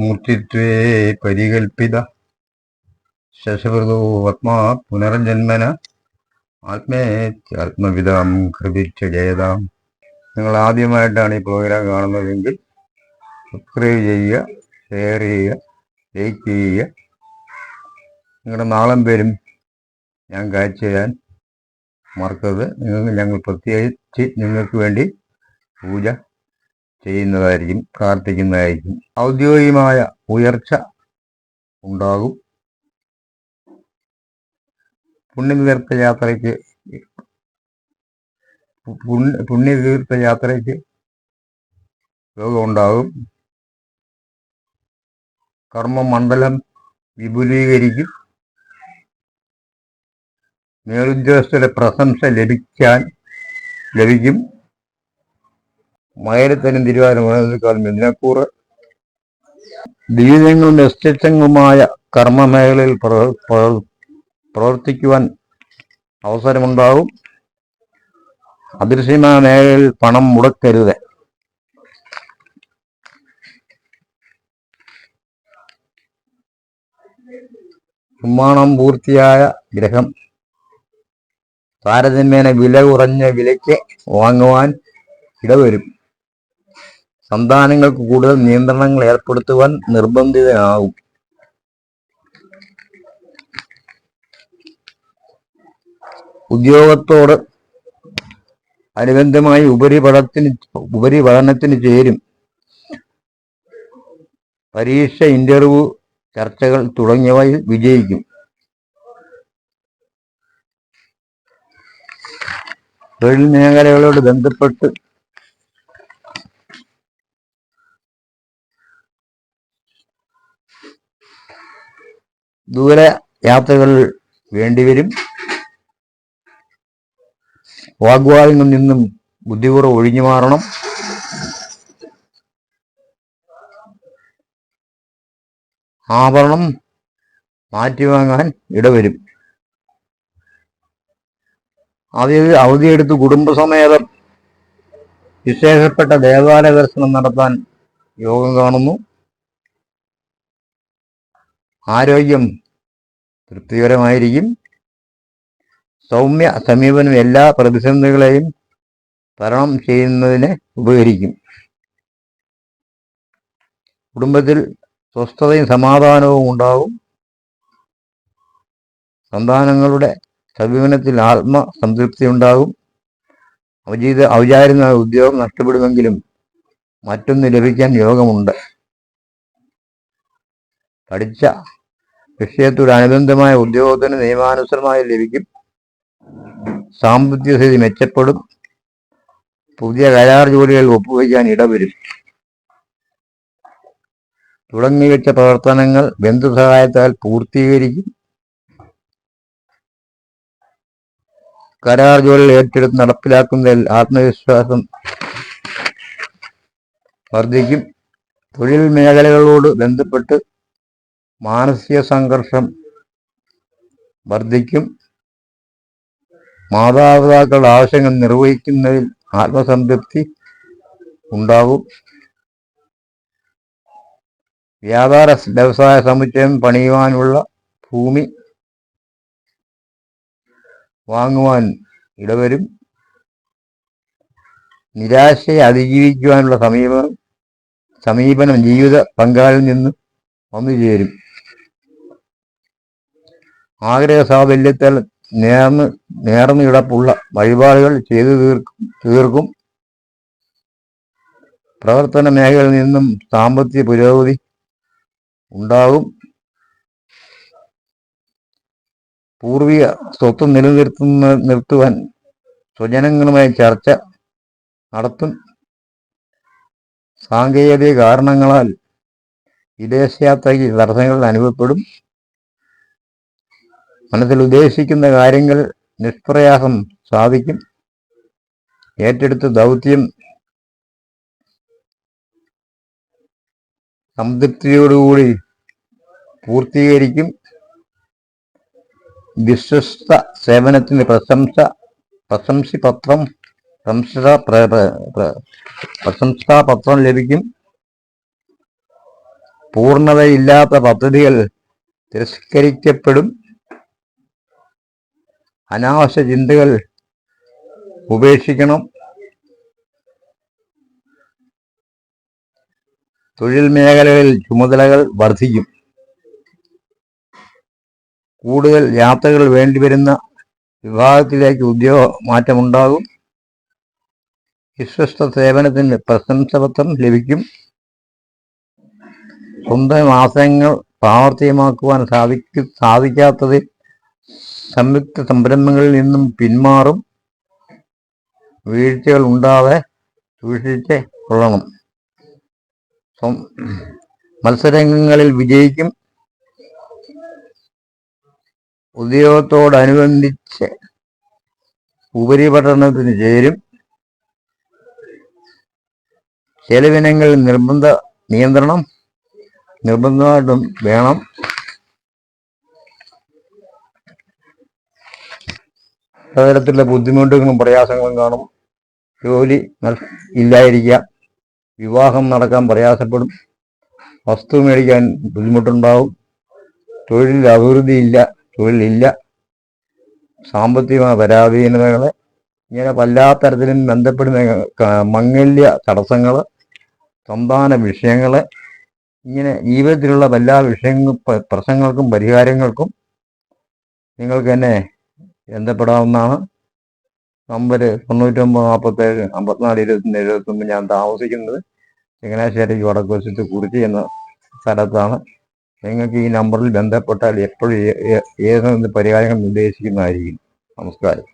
മൂർത്തിത്വേ പരികൽപ്പിത. ശശവൃതോ ആത്മാ പുനർജന്മന. ആത്മേത്യാത്മവിതാം കൃപിച്ച ജയതാം. നിങ്ങൾ ആദ്യമായിട്ടാണ് ഈ പ്രോഗ്രാം കാണുന്നതെങ്കിൽ സബ്സ്ക്രൈബ് ചെയ്യുക ഷെയർ ചെയ്യുക ലൈക്ക് ചെയ്യുക. നിങ്ങളുടെ നാളം പേരും ഞാൻ കാഴ്ച ചെയ്യാൻ മറക്കരുത്. നിങ്ങൾക്ക് ഞങ്ങൾ പ്രത്യേകിച്ച് നിങ്ങൾക്ക് വേണ്ടി പൂജ ചെയ്യുന്നതായിരിക്കും പ്രാർത്ഥിക്കുന്നതായിരിക്കും ഔദ്യോഗികമായ ഉയർച്ച ഉണ്ടാകും. പുണ്യതീർത്ഥ യാത്രയ്ക്ക് പുണ്യ പുണ്യതീർത്ഥ യാത്രയ്ക്ക് യോഗം ഉണ്ടാകും. കർമ്മമണ്ഡലം വിപുലീകരിക്കും. മേലുദ്യോഗസ്ഥരുടെ പ്രശംസ ലഭിക്കാൻ ലഭിക്കും. മകരത്തനും തിരുവാതിരക്കാൽ മെദിനക്കൂറ് കർമ്മമേഖലയിൽ പ്രവ- പ്രവ- പ്രവർത്തിക്കുവാൻ അവസരമുണ്ടാകും. അദൃശ്യമായ മേഖലയിൽ പണം മുടക്കരുത്. നിർമ്മാണം പൂർത്തിയായ ഗ്രഹം താരതമ്യേന വില കുറഞ്ഞ വിലയ്ക്ക് വാങ്ങുവാൻ ഇടവരും. സന്താനങ്ങൾക്ക് കൂടുതൽ നിയന്ത്രണങ്ങൾ ഏർപ്പെടുത്തുവാൻ നിർബന്ധിതനാകും ഉദ്യോഗത്തോട് അനുബന്ധമായി ഉപരിപഠനത്തിന് ഉപരിപഠനത്തിന് ചേരും. പരീക്ഷ ഇന്റർവ്യൂ ചർച്ചകൾ തുടങ്ങിയവയിൽ വിജയിക്കും. തൊഴിൽ മേഖലകളോട് ബന്ധപ്പെട്ട് ദൂര യാത്രകൾ വേണ്ടിവരും. വാഗ്വാദങ്ങളിൽ നിന്നും ബുദ്ധിപൂർവം ഒഴിഞ്ഞു മാറണം. ആഭരണം മാറ്റിവാങ്ങാൻ ഇടവരും. അവധി അവധിയെടുത്ത് കുടുംബസമേതം വിശേഷപ്പെട്ട ദേവാലയ ദർശനം നടത്താൻ യോഗം കാണുന്നു. ആരോഗ്യം തൃപ്തികരമായിരിക്കും. സൗമ്യ സമീപനം എല്ലാ പ്രതിസന്ധികളെയും തരണം ചെയ്യുന്നതിന് ഉപകരിക്കും. കുടുംബത്തിൽ സ്വസ്ഥതയും സമാധാനവും ഉണ്ടാകും. സന്താനങ്ങളുടെ സമീപനത്തിൽ ആത്മസംതൃപ്തി ഉണ്ടാകും. അവജീത ഔചാരുന്ന ഉദ്യോഗം നഷ്ടപ്പെടുമെങ്കിലും മറ്റൊന്ന് ലഭിക്കാൻ യോഗമുണ്ട്. പഠിച്ച വിഷയത്തോടനുബന്ധമായ ഉദ്യോഗത്തിന് നിയമാനുസൃതമായി ലഭിക്കും. സാമ്പത്തിക സ്ഥിതി മെച്ചപ്പെടും. പുതിയ കരാർ ജോലികൾ ഒപ്പുവയ്ക്കാൻ ഇടവരും. തുടങ്ങിവെച്ച പ്രവർത്തനങ്ങൾ ബന്ധു സഹായത്താൽ പൂർത്തീകരിക്കും. കരാർ ജോലികൾ ഏറ്റെടുത്ത് നടപ്പിലാക്കുന്നതിൽ ആത്മവിശ്വാസം വർദ്ധിക്കും. തൊഴിൽ മേഖലകളോട് ബന്ധപ്പെട്ട് മാനസിക സംഘർഷം വർദ്ധിക്കും. മാതാപിതാക്കളുടെ ആവശ്യങ്ങൾ നിർവഹിക്കുന്നതിൽ ആത്മസംതൃപ്തി ഉണ്ടാകും. വ്യാപാര വ്യവസായ സമുച്ചയം പണിയുവാനുള്ള ഭൂമി വാങ്ങുവാൻ ഇടവരും. നിരാശയെ അതിജീവിക്കുവാനുള്ള സമീപനം സമീപനം ജീവിത പങ്കാളിൽ നിന്നും വന്നു ചേരും ആഗ്രഹ സാഫല്യത്തിൽ നേർന്ന് നേർന്നു കിടപ്പുള്ള വഴിപാടുകൾ ചെയ്തു തീർക്കും തീർക്കും. പ്രവർത്തന മേഖലയിൽ നിന്നും സാമ്പത്തിക പുരോഗതി ഉണ്ടാകും. പൂർവിക സ്വത്ത് നിലനിർത്തുന്ന നിർത്തുവാൻ സ്വജനങ്ങളുമായി ചർച്ച നടത്തും. സാങ്കേതിക കാരണങ്ങളാൽ വിദേശയാത്രയ്ക്ക് തടസ്സങ്ങൾ അനുഭവപ്പെടും. മനസ്സിൽ ഉദ്ദേശിക്കുന്ന കാര്യങ്ങൾ നിഷ്പ്രയാസം സാധിക്കും. ഏറ്റെടുത്ത ദൗത്യം സംതൃപ്തിയോടുകൂടി പൂർത്തീകരിക്കും. വിശ്വസ്ത സേവനത്തിന് പ്രശംസ പ്രശംസി പത്രം പ്രശംസ പ്രശംസാ പത്രം ലഭിക്കും. പൂർണതയില്ലാത്ത പദ്ധതികൾ തിരസ്കരിക്കപ്പെടും. അനാവശ്യ ചിന്തകൾ ഉപേക്ഷിക്കണം. തൊഴിൽ മേഖലകളിൽ ചുമതലകൾ വർദ്ധിക്കും കൂടുതൽ യാത്രകൾ വേണ്ടിവരുന്ന വിഭാഗത്തിലേക്ക് ഉദ്യോഗ മാറ്റമുണ്ടാകും. വിശ്വസ്ത സേവനത്തിന് പ്രശംസപത്രം ലഭിക്കും. സ്വന്തം ആശയങ്ങൾ പ്രാവർത്തികമാക്കുവാൻ സാധിക്കും സാധിക്കാത്തതിൽ സംയുക്ത സംരംഭങ്ങളിൽ നിന്നും പിന്മാറും. വീഴ്ചകൾ ഉണ്ടാതെ സൂക്ഷിച്ച് കൊള്ളണം. മത്സരങ്ങളിൽ വിജയിക്കും. ഉദ്യോഗത്തോടനുബന്ധിച്ച് ഉപരിപഠനത്തിന് ചേരും. ചെലവിനങ്ങളിൽ നിർബന്ധ നിയന്ത്രണം നിർബന്ധമായിട്ടും വേണം. പലതരത്തിലുള്ള ബുദ്ധിമുട്ടുകളും പ്രയാസങ്ങളും കാണും. ജോലി ഇല്ലായിരിക്കുക ഇല്ലായിരിക്കാം. വിവാഹം നടക്കാൻ പ്രയാസപ്പെടും. വസ്തു മേടിക്കാൻ ബുദ്ധിമുട്ടുണ്ടാവും. തൊഴിൽ അഭിവൃദ്ധിയില്ല തൊഴിലില്ല സാമ്പത്തികമായ പരാധീനതകൾ ഇങ്ങനെ തരത്തിലും ബന്ധപ്പെടുന്ന മംഗല്യ തടസ്സങ്ങൾ സന്താന വിഷയങ്ങൾ ഇങ്ങനെ ജീവിതത്തിലുള്ള എല്ലാ വിഷയങ്ങൾ പ്രശ്നങ്ങൾക്കും പരിഹാരങ്ങൾക്കും നിങ്ങൾക്ക് എന്നെ ബന്ധപ്പെടാവുന്നതാണ് നമ്പർ തൊണ്ണൂറ്റൊമ്പത് നാൽപ്പത്തേഴ് അമ്പത്തിനാല് ഇരുപത്തിന്റെ എഴുപത്തൊമ്പത് ഞാൻ താമസിക്കുന്നത് ചങ്ങനാശ്ശേരി വടക്ക് വശത്ത് കുറിച്ചി എന്ന സ്ഥലത്താണ്. നിങ്ങൾക്ക് ഈ നമ്പറിൽ ബന്ധപ്പെട്ടാൽ എപ്പോഴും ഏതെന്ന് പരിഹാരങ്ങൾ നിർദ്ദേശിക്കുന്നതായിരിക്കും. നമസ്കാരം.